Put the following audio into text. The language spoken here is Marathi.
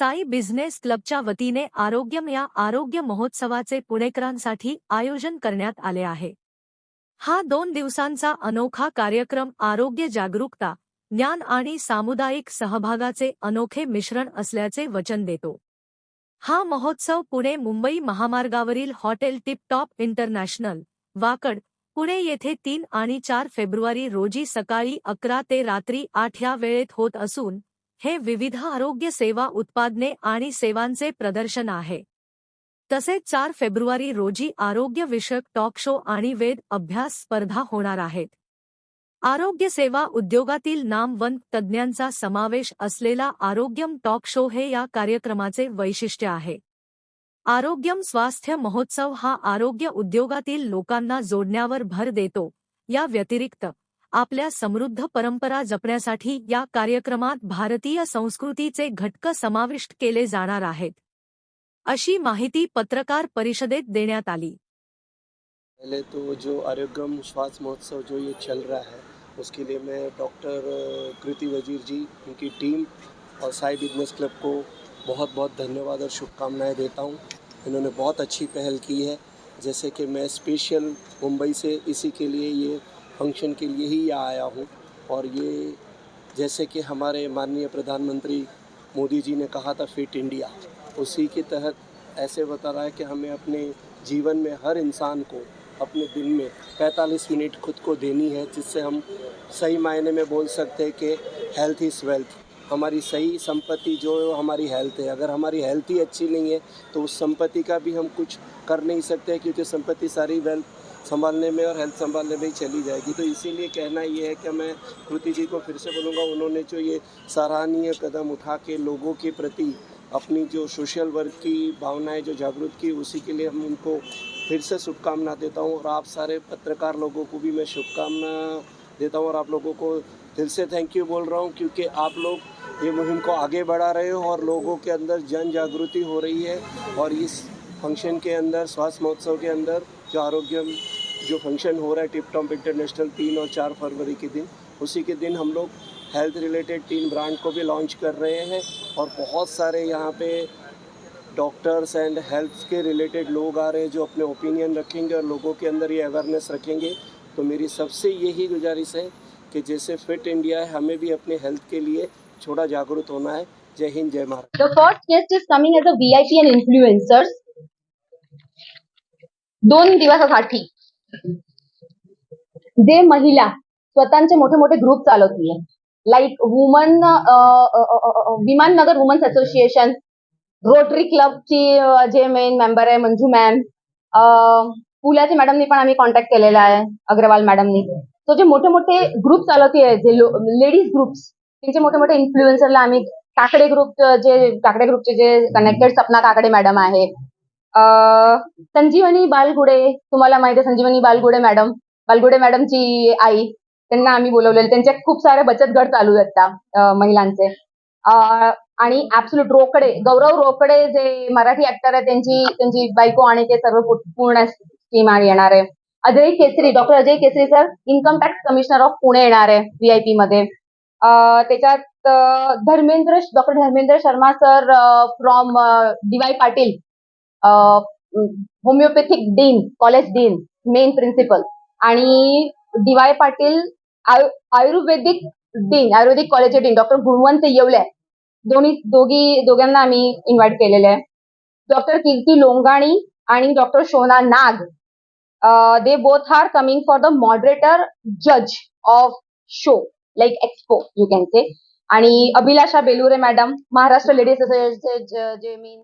साई बिझनेस क्लबच्या वतीने आरोग्यम या आरोग्य महोत्सवाचे पुणेकरांसाठी आयोजन करण्यात आले आहे. हा दोन दिवसांचा अनोखा कार्यक्रम आरोग्य जागरूकता ज्ञान आणि सामुदायिक सहभागाचे अनोखे मिश्रण असल्याचे वचन देतो. हा महोत्सव पुणे मुंबई महामार्गावरील hotel Tiptop international Wakad Pune येथे तीन आणि चार फेब्रुवारी रोजी सकाळी अकरा ते रात्री आठ या वेळेत होत असून हे विविध आरोग्य सेवा उत्पादने आणि सेवांचे प्रदर्शन आहे. तसेच चार फेब्रुवारी रोजी आरोग्यविषयक टॉक शो आणि वेद अभ्यास स्पर्धा होणार आहेत. आरोग्य सेवा उद्योगातील नामवंत तज्ज्ञांचा समावेश असलेला आरोग्यम टॉक शो हे या कार्यक्रमाचे वैशिष्ट्य आहे. आरोग्यम स्वास्थ्य महोत्सव हा आरोग्य उद्योगातील लोकांना जोडण्यावर भर देतो या व्यतिरिक्त आपल्या समृद्ध परंपरा जपण्यासाठी या कार्यक्रमात भारतीय संस्कृतीचे घटक समाविष्ट केले जाणार आहेत. अशी माहिती पत्रकार परिषदेत देण्यात आली. पहले तो जो आरोग्यम स्वास्थ्य महोत्सव जो ये चल रहा है, उसके लिए मैं डॉक्टर कृति वज़ीर जी, उनकी टीम और साई बिज़नेस क्लब को बहुत बहुत धन्यवाद और शुभकामनाएँ देता हूँ। इन्होंने बहुत अच्छी पहल की है, जैसे कि मैं स्पेशल मुंबई से इसी के लिए ये फ़ंक्शन के लिए ही यहाँ आया हूँ। और ये जैसे कि हमारे माननीय प्रधानमंत्री मोदी जी ने कहा था, फिट इंडिया। उसी के तहत ऐसे बता रहा है कि हमें अपने जीवन में हर इंसान को अपने दिन में 45 मिनट खुद को देनी है, जिससे हम सही मायने में बोल सकते हैं कि हेल्थ इज़ वेल्थ हमारी सही संपत्ति जो है, वो हमारी हेल्थ है। अगर हमारी हेल्थ ही अच्छी नहीं है तो उस संपत्ति का भी हम कुछ कर नहीं सकते क्योंकि संपत्ति सारी वेल्थ संभालने में और हेल्थ संभालने में ही चली जाएगी। तो इसीलिए कहना ये है कि मैं कृति जी को फिर से बोलूँगा, उन्होंने जो ये सराहनीय कदम उठा के लोगों के प्रति अपनी जो सोशल वर्क की भावनाएँ जो जागरूक की, उसी के लिए हम उनको फिर से शुभकामना देता हूँ और आप सारे पत्रकार लोगों को भी मैं शुभकामना देता हूँ और आप लोगों को दिल से थैंक यू बोल रहा हूँ क्योंकि आप लोग ये मुहिम को आगे बढ़ा रहे हो और लोगों के अंदर जन जागृति हो रही है और इस फ़ंक्शन के अंदर, स्वास्थ्य महोत्सव के अंदर, जो आरोग्य जो फ़ंक्शन हो रहा है टिप टॉप इंटरनेशनल तीन और चार फरवरी के दिन, उसी के दिन हम लोग हेल्थ रिलेटेड तीन ब्रांड को भी लॉन्च कर रहे हैं और बहुत सारे यहाँ पे डॉक्टर्स एंड हेल्थ के रिलेटेड लोग आ रहे हैं जो अपने ओपिनियन रखेंगे और लोगों के अंदर ये अवेयरनेस रखेंगे। तो मेरी सबसे यही गुजारिश है कि जैसे फिट इंडिया है, हमें भी अपने हेल्थ के लिए थोड़ा जागरूक होना है। जय हिंद, जय Maharashtra. The first guest is coming as a VIP and influencers. दोन दिवसासाठी. जे महिला स्वतःचे मोठे मोठे group चालवतीये like woman Viman Nagar women's association Rotary क्लबची जे मेन मेंबर आहे मंजू मॅम पुलाचे मॅडमनी पण आम्ही कॉन्टॅक्ट केलेला आहे अग्रवाल मॅडमनी तो जे मोठे मोठे ग्रुप चालवते जे लेडीज ग्रुप्स त्यांचे मोठे मोठे इन्फ्लुएन्सरला आम्ही काकडे ग्रुप जे काकडे ग्रुपचे जे कनेक्टेड सपना काकडे मॅडम आहे. संजीवनी बालगुडे तुम्हाला माहिती आहे संजीवनी बालगुडे मॅडम. बालगुडे मॅडमची आई. त्यांना आम्ही बोलवलेले. त्यांचे खूप सारे बचत गट चालू आहेत त्या महिलांचे. आणि ऍब्सुलट रोकडे गौरव रोकडे जे मराठी ऍक्टर आहे त्यांची त्यांची बायको आणि ते सर्व पूर्ण स्कीम येणार आहे. Ajay Kesari doctor Ajay Kesari sir income tax commissioner of Pune येणार आहे व्हीआयपी मध्ये. त्याच्यात Dharmendra doctor Dharmendra Sharma sir from D Y Patil homeopathic dean college dean main principal. आणि डीवाय पाटील आयु- आयुर्वेदिक डीन आयुर्वेदिक कॉलेजचे डीन. डॉक्टर गुणवंत येवले. दोन्ही दोघी दोघांना आम्ही इन्व्हाइट केलेले आहे. डॉक्टर कीर्ती लोंगाणी आणि doctor Shona Nag. They both are coming for the moderator जज of show like expo you can say आणि अभिलाषा बेलुरे मॅडम महाराष्ट्र लेडीज असोसिएशनचे जे मी